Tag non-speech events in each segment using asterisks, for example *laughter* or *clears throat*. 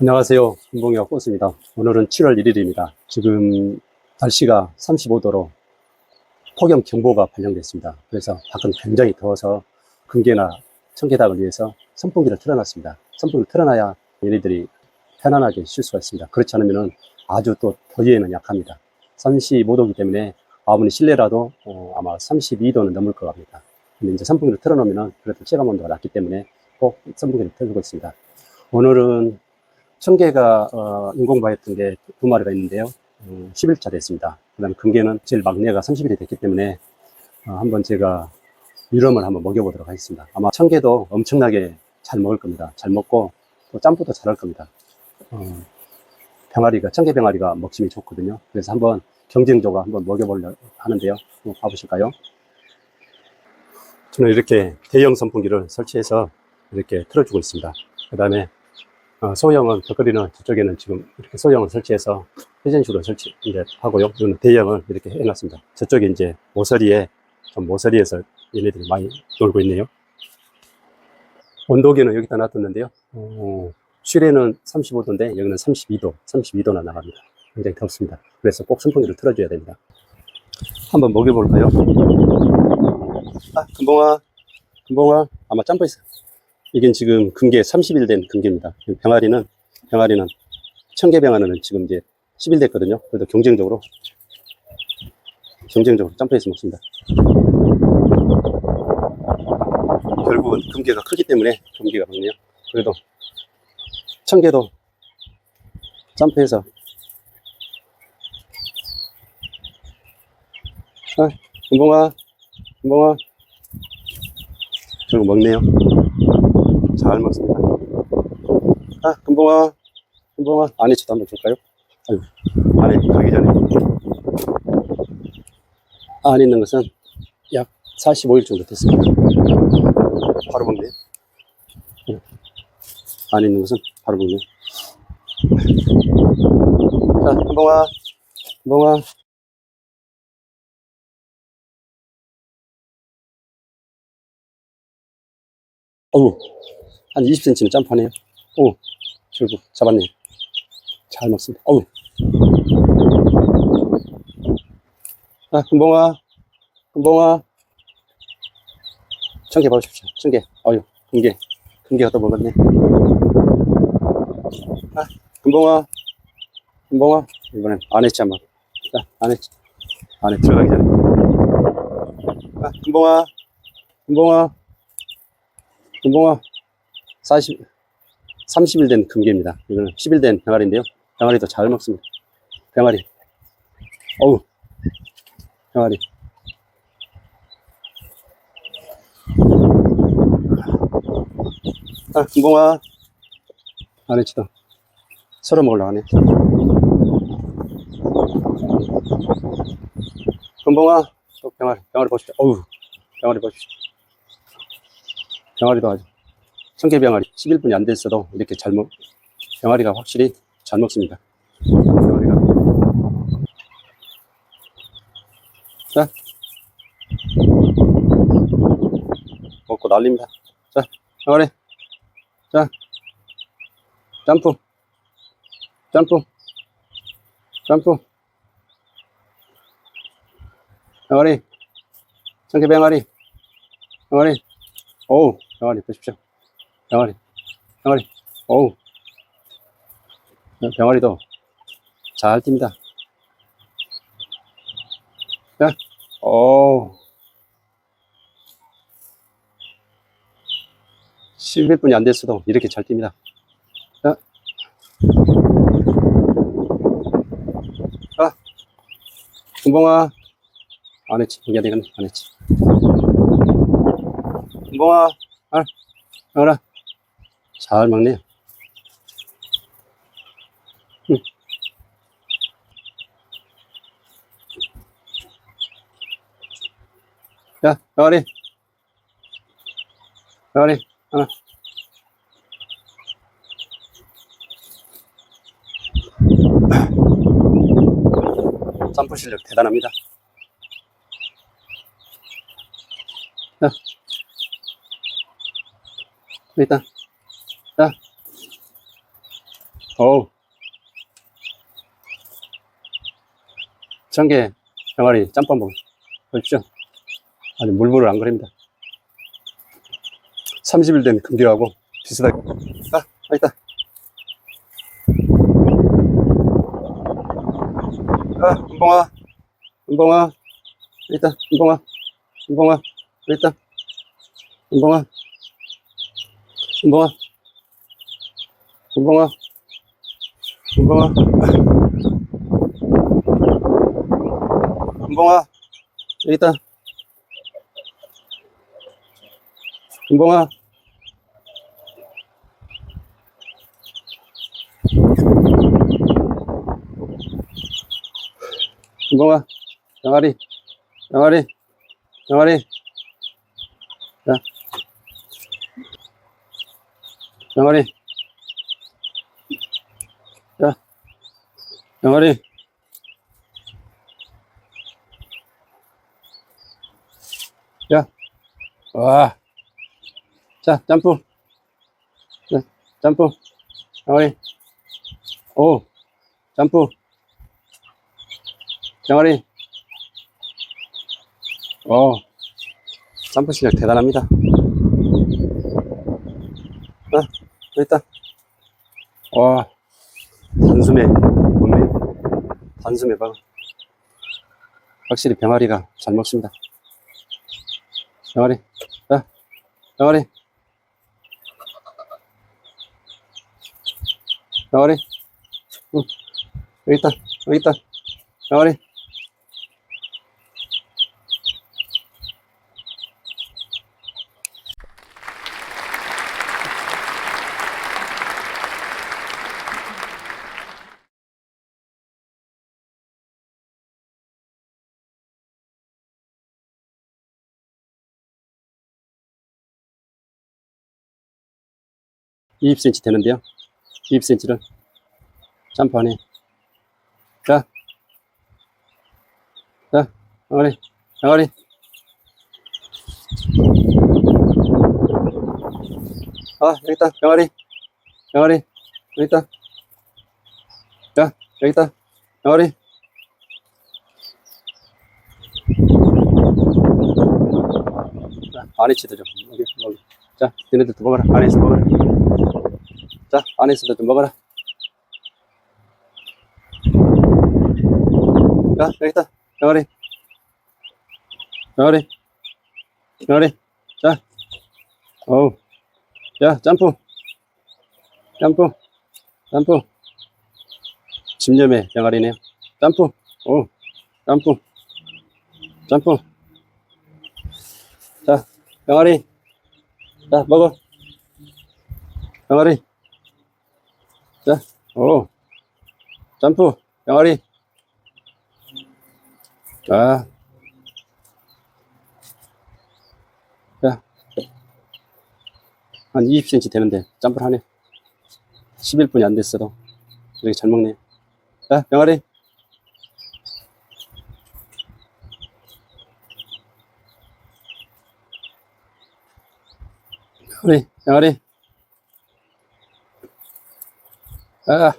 안녕하세요. 김봉이와 꽃입니다. 오늘은 7월 1일입니다. 지금 날씨가 35도로 폭염 경보가 발령됐습니다. 그래서 밖은 굉장히 더워서 금계나 청계닭을 위해서 선풍기를 틀어놨습니다. 선풍기를 틀어놔야 얘네들이 편안하게 쉴 수가 있습니다. 그렇지 않으면 아주 또 더위에는 약합니다. 35도이기 때문에 아무리 실내라도 어, 아마 32도는 넘을 것 같습니다. 근데 이제 선풍기를 틀어놓으면 그래도 체감 온도가 낮기 때문에 꼭 선풍기를 틀고 있습니다. 오늘은 청개가 어, 인공바이했던 게 두 마리가 있는데요. 어, 10일차 됐습니다. 그 다음에 금계는 제일 막내가 30일이 됐기 때문에 어, 한번 제가 유럼을 한번 먹여보도록 하겠습니다. 아마 청개도 엄청나게 잘 먹을 겁니다. 잘 먹고 또 짬뽕도 잘할 겁니다. 어, 병아리가, 청개 병아리가 먹심이 좋거든요. 그래서 한번 경쟁적으로 한번 먹여보려 하는데요. 한번 봐보실까요? 저는 이렇게 대형 선풍기를 설치해서 이렇게 틀어주고 있습니다. 그 다음에 어, 소형은 벽걸이는 저쪽에는 지금 이렇게 소형을 설치해서 회전식으로 설치 이제 하고요. 이거는 대형을 이렇게 해놨습니다. 저쪽에 이제 모서리에 좀 모서리에서 얘네들이 많이 놀고 있네요. 온도계는 여기다 놔뒀는데요. 어, 실내는 35도인데 여기는 32도, 32도나 나갑니다. 굉장히 덥습니다. 그래서 꼭 선풍기를 틀어줘야 됩니다. 한번 먹여볼까요? 아, 금봉아, 금봉아, 아마 짬뽕 있어. 이게 지금 금계 30일 된 금계입니다. 병아리는, 병아리는, 청계 병아리는 지금 이제 10일 됐거든요. 그래도 경쟁적으로, 경쟁적으로 짬뽕해서 먹습니다. 결국은 금계가 크기 때문에 금계가 먹네요. 그래도, 청계도 짬뽕해서, 아, 금봉아, 금봉아, 결국 먹네요. 잘 먹습니다. 아, 금봉아, 금봉아, 안에 쳐도 한번 줄까요? 아유, 안에 가기 전에. 안에 있는 것은 약 45일 정도 됐습니다. 바로 먹네요. 응. 안에 있는 것은 바로 먹네요. 자, 금봉아, 금봉아. 어우, 한 20cm는 점프하네요. 오, 결국 잡았네요. 잘 먹습니다. 어우. 아, 금봉아, 금봉아. 청개 봐주십시오. 청개. 어유, 금개. 금개가 또 먹었네. 아, 금봉아, 금봉아. 이번엔 안 했지, 한번. 자, 안 했지. 안에 들어가기 전에. 아, 금봉아, 금봉아. 금봉아 40, 30일 된 금괴입니다. 이거는 10일 된 병아리인데요. 병아리도 잘 먹습니다. 병아리. 어우, 병아리. 아, 금봉아. 안 했지도. 서로 먹으려고 하네. 금봉아. 또 병아리. 병아리 보십시오. 어우, 병아리 보십시오. 병아리도 아주 청개 병아리 11분이 안 됐어도 이렇게 잘 먹, 병아리가 확실히 잘 먹습니다. 병아리가. 자. 먹고 난립니다. 자, 병아리. 자. 점프. 점프. 점프. 병아리. 청개 병아리. 병아리. 어우, 병아리 보십시오. 병아리, 병아리, 어우. 병아리도 잘 뜁니다. 자, 어우. 11분이 안 됐어도 이렇게 잘 뜁니다. 자. 자. 금봉아. 안 했지. 이게 되겠네. 안 했지. 금봉아, 알, 알아. 잘 먹네요. 응. 자, 병아리. 병아리, 하나. *clears throat* 점프 실력 대단합니다. 자, 일단 자 어우. 청개 병아리 짬뽕 먹 보십시오. 아니, 물물을 안 그립니다. 30일 된 금기하고 비슷하게. 아, 아, 있다. 아, 은봉아. 은봉아. 있다. 은봉아. 은봉아. 있다. 은봉아. 은봉아. 은봉아. 은봉아. 은봉아. 여기 있다. 은봉아. 은봉아. 병아리. 병아리. 병아리. 자. 병아리. 자. 병아리. 야. 와. 자, 점프. 자, 점프. 병아리. 오. 점프. 병아리. 어. 점프 실력 대단합니다. 아, 여기 있다. 와. 단숨에, 단숨에 봐. 확실히 병아리가 잘 먹습니다. 병아리. 자, 병아리. 병아리. 응. 여기 있다. 여기 있다. 병아리. 20cm 되는데요. 20cm를 점프하네. 자, 자, 병아리, 병아리. 아, 여기 있다, 병아리, 병아리, 여기 있다. 자, 여기 있다, 병아리. 자, 안에 치도 좀, 여기, 여기. 자, 너네들도 먹어라. 안에서 먹어라. 자, 안에서도 좀 먹어라. 자, 여기 있다. 병아리. 병아리. 병아리. 자. 어우. 야, 점프. 점프. 점프. 집념의 병아리네요. 점프. 오. 점프. 점프. 자, 병아리. 자, 먹어. 병아리. 자, 오. 점프. 병아리. 아. 자. 한 20cm 되는데, 점프를 하네. 11분이 안 됐어도. 이렇게 잘 먹네. 자, 병아리. 병아리, 병아리. 아.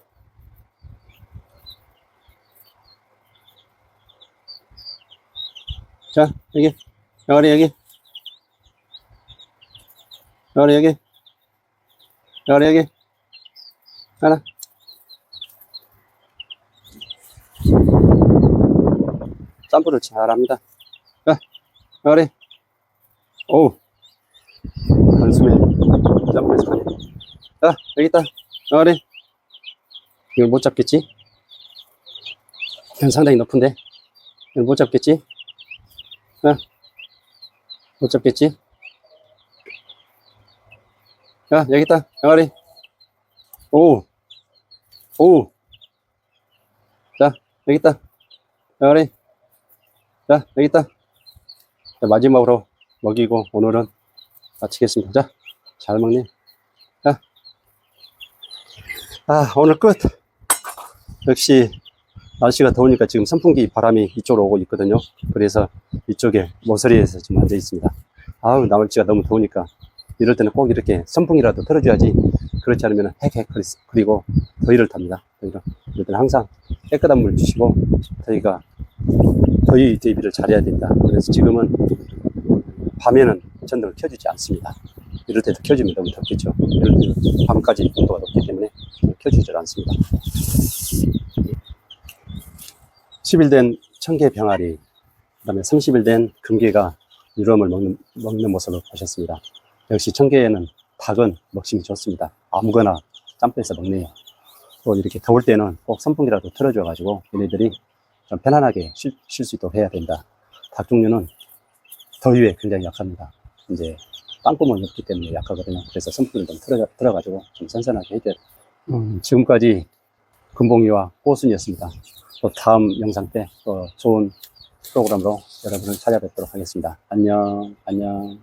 자, 여기. 병아리 여기. 병아리 여기. 병아리 여기. 하나. 점프를 잘합니다. 자, 병아리. 오우. 단숨에 점프해서 가네. 자, 여기 있다. 병아리. 이걸 못 잡겠지? 이건 상당히 높은데. 이걸 못 잡겠지? 어? 못 잡겠지? 야, 여기 있다. 병아리. 오. 오. 자, 여기 있다. 병아리. 자, 여기 있다. 자, 마지막으로 먹이고 오늘은 마치겠습니다. 자, 잘 먹네. 자. 아, 오늘 끝. 역시 날씨가 더우니까 지금 선풍기 바람이 이쪽으로 오고 있거든요. 그래서 이쪽에 모서리에서 지금 앉아 있습니다. 아우, 나물지가 너무 더우니까 이럴 때는 꼭 이렇게 선풍이라도 틀어줘야지. 그렇지 않으면 핵핵 그리고 더위를 탑니다. 더위를. 그래서 항상 깨끗한 물 주시고 저희가 더위 대비를 잘해야 된다. 그래서 지금은 밤에는 전등을 켜주지 않습니다. 이럴 때도 켜주면 너무 덥겠죠. 이럴 때 밤까지 온도가 높기 때문에 켜주지 않습니다. 10일 된 청개 병아리, 그 다음에 30일 된 금개가 유럼을 먹는, 먹는 모습을 보셨습니다. 역시 청개에는 닭은 먹심이 좋습니다. 아무거나 짬빼서 먹네요. 또 이렇게 더울 때는 꼭 선풍기라도 틀어줘가지고 얘네들이 좀 편안하게 쉴 수 있도록 해야 된다. 닭 종류는 더위에 굉장히 약합니다. 이제 땅구멍이 없기 때문에 약하거든요. 그래서 선풍기를 좀 틀어, 틀어가지고 좀 선선하게 해줘야. 음, 지금까지 금봉이와 꼬순이었습니다. 또 다음 영상 때 또 좋은 프로그램으로 여러분을 찾아뵙도록 하겠습니다. 안녕, 안녕.